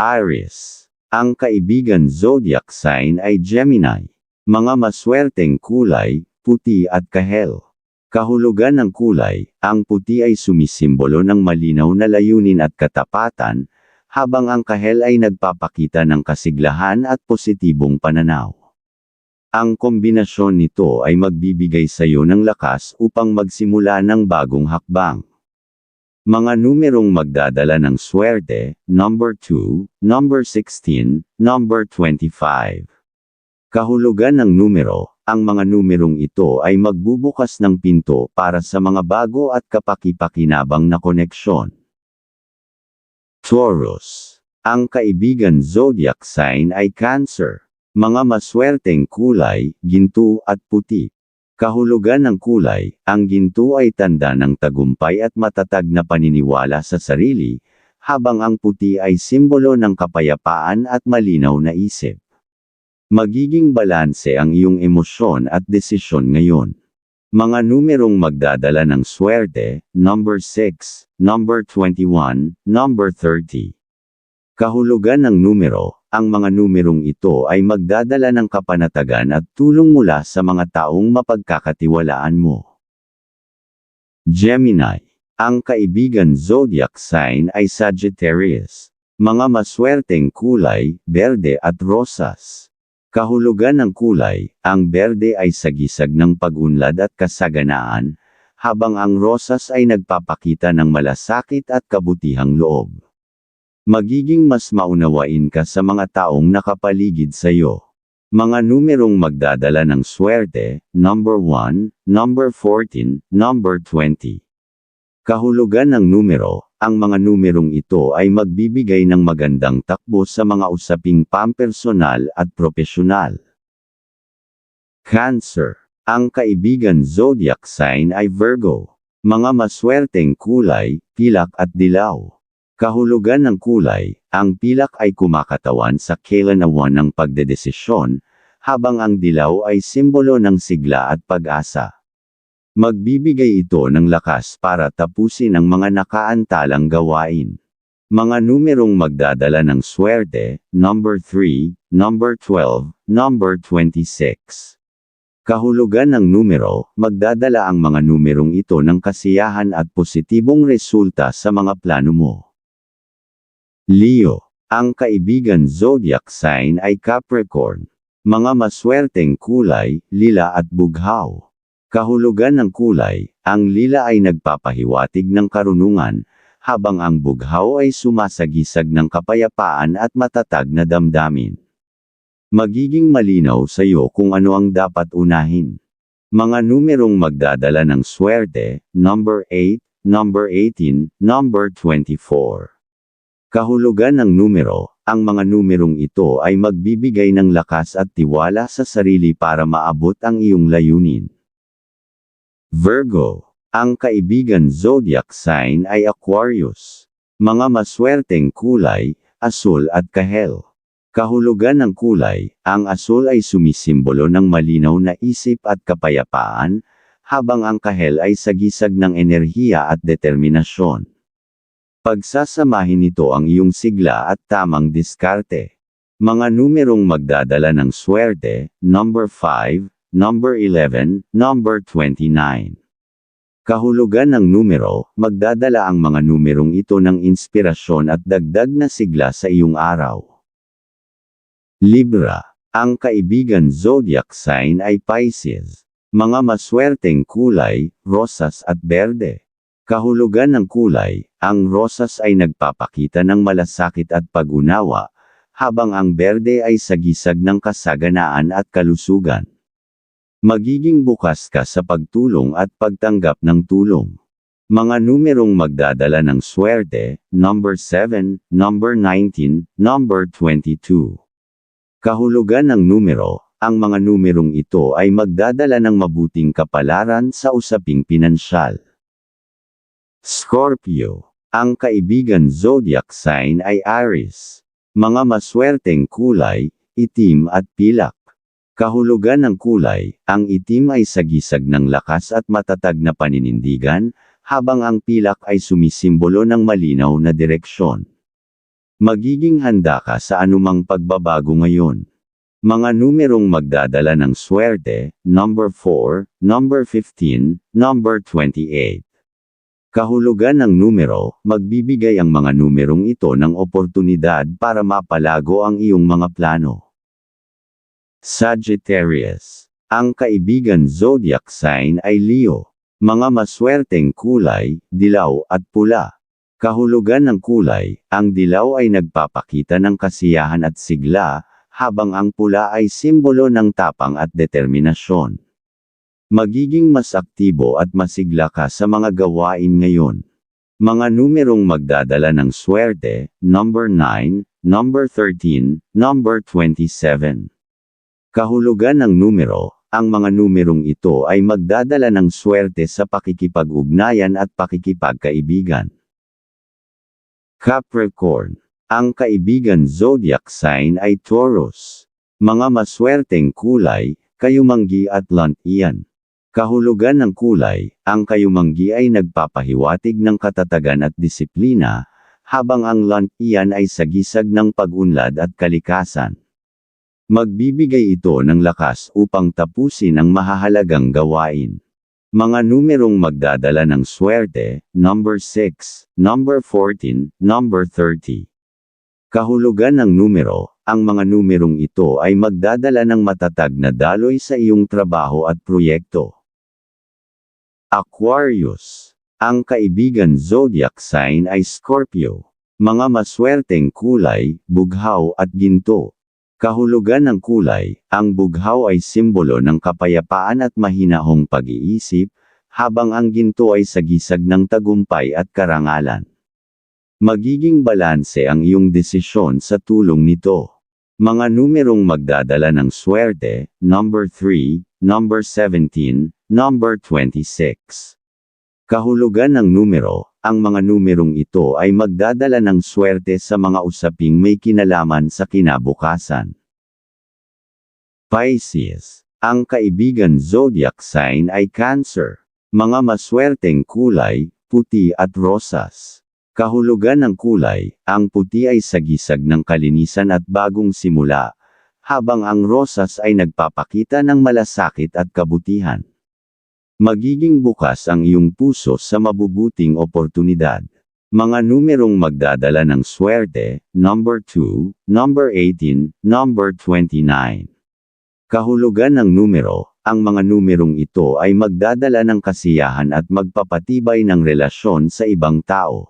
Aries. Ang kaibigan zodiac sign ay Gemini. Mga maswerteng kulay, puti at kahel. Kahulugan ng kulay, ang puti ay sumisimbolo ng malinaw na layunin at katapatan, habang ang kahel ay nagpapakita ng kasiglahan at positibong pananaw. Ang kombinasyon nito ay magbibigay sa iyo ng lakas upang magsimula ng bagong hakbang. Mga numerong magdadala ng swerte, number 2, number 16, number 25. Kahulugan ng numero, ang mga numerong ito ay magbubukas ng pinto para sa mga bago at kapaki-pakinabang na koneksyon. Taurus. Ang kaibigan zodiac sign ay Cancer. Mga maswerteng kulay, ginto at puti. Kahulugan ng kulay, ang ginto ay tanda ng tagumpay at matatag na paniniwala sa sarili, habang ang puti ay simbolo ng kapayapaan at malinaw na isip. Magiging balanse ang iyong emosyon at desisyon ngayon. Mga numerong magdadala ng swerte, number 6, number 21, number 30. Kahulugan ng numero, ang mga numerong ito ay magdadala ng kapanatagan at tulong mula sa mga taong mapagkakatiwalaan mo. Gemini. Ang kaibigan zodiac sign ay Sagittarius. Mga maswerteng kulay, berde at rosas. Kahulugan ng kulay, ang berde ay sagisag ng pag-unlad at kasaganaan, habang ang rosas ay nagpapakita ng malasakit at kabutihang loob. Magiging mas maunawain ka sa mga taong nakapaligid sa iyo. Mga numerong magdadala ng swerte, number 1, number 14, number 20. Kahulugan ng numero, ang mga numerong ito ay magbibigay ng magandang takbo sa mga usaping pampersonal at propesyonal. Cancer. Ang kaibigan zodiac sign ay Virgo. Mga maswerteng kulay, pilak at dilaw. Kahulugan ng kulay, ang pilak ay kumakatawan sa kailanawan ng pagdedesisyon, habang ang dilaw ay simbolo ng sigla at pag-asa. Magbibigay ito ng lakas para tapusin ang mga nakaantalang gawain. Mga numerong magdadala ng swerte, number 3, number 12, number 26. Kahulugan ng numero, magdadala ang mga numerong ito ng kasiyahan at positibong resulta sa mga plano mo. Leo. Ang kaibigan zodiac sign ay Capricorn. Mga maswerteng kulay, lila at bughaw. Kahulugan ng kulay, ang lila ay nagpapahiwatig ng karunungan, habang ang bughaw ay sumasagisag ng kapayapaan at matatag na damdamin. Magiging malinaw sa iyo kung ano ang dapat unahin. Mga numerong magdadala ng swerte, number 8, number 18, number 24. Kahulugan ng numero, ang mga numerong ito ay magbibigay ng lakas at tiwala sa sarili para maabot ang iyong layunin. Virgo. Ang kaibigan zodiac sign ay Aquarius. Mga maswerteng kulay, asul at kahel. Kahulugan ng kulay, ang asul ay sumisimbolo ng malinaw na isip at kapayapaan, habang ang kahel ay sagisag ng enerhiya at determinasyon. Pagsasamahin nito ang iyong sigla at tamang diskarte. Mga numerong magdadala ng swerte, number 5, number 11, number 29. Kahulugan ng numero, magdadala ang mga numerong ito ng inspirasyon at dagdag na sigla sa iyong araw. Libra. Ang kaibigan zodiac sign ay Pisces. Mga maswerteng kulay, rosas at berde. Kahulugan ng kulay, ang rosas ay nagpapakita ng malasakit at pag-unawa, habang ang berde ay sagisag ng kasaganaan at kalusugan. Magiging bukas ka sa pagtulong at pagtanggap ng tulong. Mga numerong magdadala ng swerte, number 7, number 19, number 22. Kahulugan ng numero, ang mga numerong ito ay magdadala ng mabuting kapalaran sa usaping pinansyal. Scorpio. Ang kaibigan zodiac sign ay Aries. Mga maswerteng kulay, itim at pilak. Kahulugan ng kulay, ang itim ay sagisag ng lakas at matatag na paninindigan, habang ang pilak ay sumisimbolo ng malinaw na direksyon. Magiging handa ka sa anumang pagbabago ngayon. Mga numerong magdadala ng swerte, number 4, number 15, number 28. Kahulugan ng numero, magbibigay ang mga numerong ito ng oportunidad para mapalago ang iyong mga plano. Sagittarius. Ang kaibigan zodiac sign ay Leo. Mga maswerteng kulay, dilaw at pula. Kahulugan ng kulay, ang dilaw ay nagpapakita ng kasiyahan at sigla, habang ang pula ay simbolo ng tapang at determinasyon. Magiging mas aktibo at masigla ka sa mga gawain ngayon. Mga numerong magdadala ng swerte, number 9, number 13, number 27. Kahulugan ng numero, ang mga numerong ito ay magdadala ng swerte sa pakikipag-ugnayan at pakikipagkaibigan. Capricorn. Ang kaibigan zodiac sign ay Taurus. Mga maswerteng kulay, kayumanggi at lantian. Kahulugan ng kulay, ang kayumanggi ay nagpapahiwatig ng katatagan at disiplina, habang ang lantian ay sagisag ng pag-unlad at kalikasan. Magbibigay ito ng lakas upang tapusin ang mahahalagang gawain. Mga numerong magdadala ng swerte, number 6, number 14, number 30. Kahulugan ng numero, ang mga numerong ito ay magdadala ng matatag na daloy sa iyong trabaho at proyekto. Aquarius. Ang kaibigan zodiac sign ay Scorpio. Mga maswerteng kulay, bughaw at ginto. Kahulugan ng kulay, ang bughaw ay simbolo ng kapayapaan at mahinahong pag-iisip, habang ang ginto ay sagisag ng tagumpay at karangalan. Magiging balanse ang iyong desisyon sa tulong nito. Mga numerong magdadala ng swerte, number 3, number 17, number 26. Kahulugan ng numero, ang mga numerong ito ay magdadala ng swerte sa mga usaping may kinalaman sa kinabukasan. Pisces. Ang kaibigan zodiac sign ay Cancer. Mga maswerteng kulay, puti at rosas. Kahulugan ng kulay, ang puti ay sagisag ng kalinisan at bagong simula, habang ang rosas ay nagpapakita ng malasakit at kabutihan. Magiging bukas ang iyong puso sa mabubuting oportunidad. Mga numerong magdadala ng swerte, number 2, number 18, number 29. Kahulugan ng numero, ang mga numerong ito ay magdadala ng kasiyahan at magpapatibay ng relasyon sa ibang tao.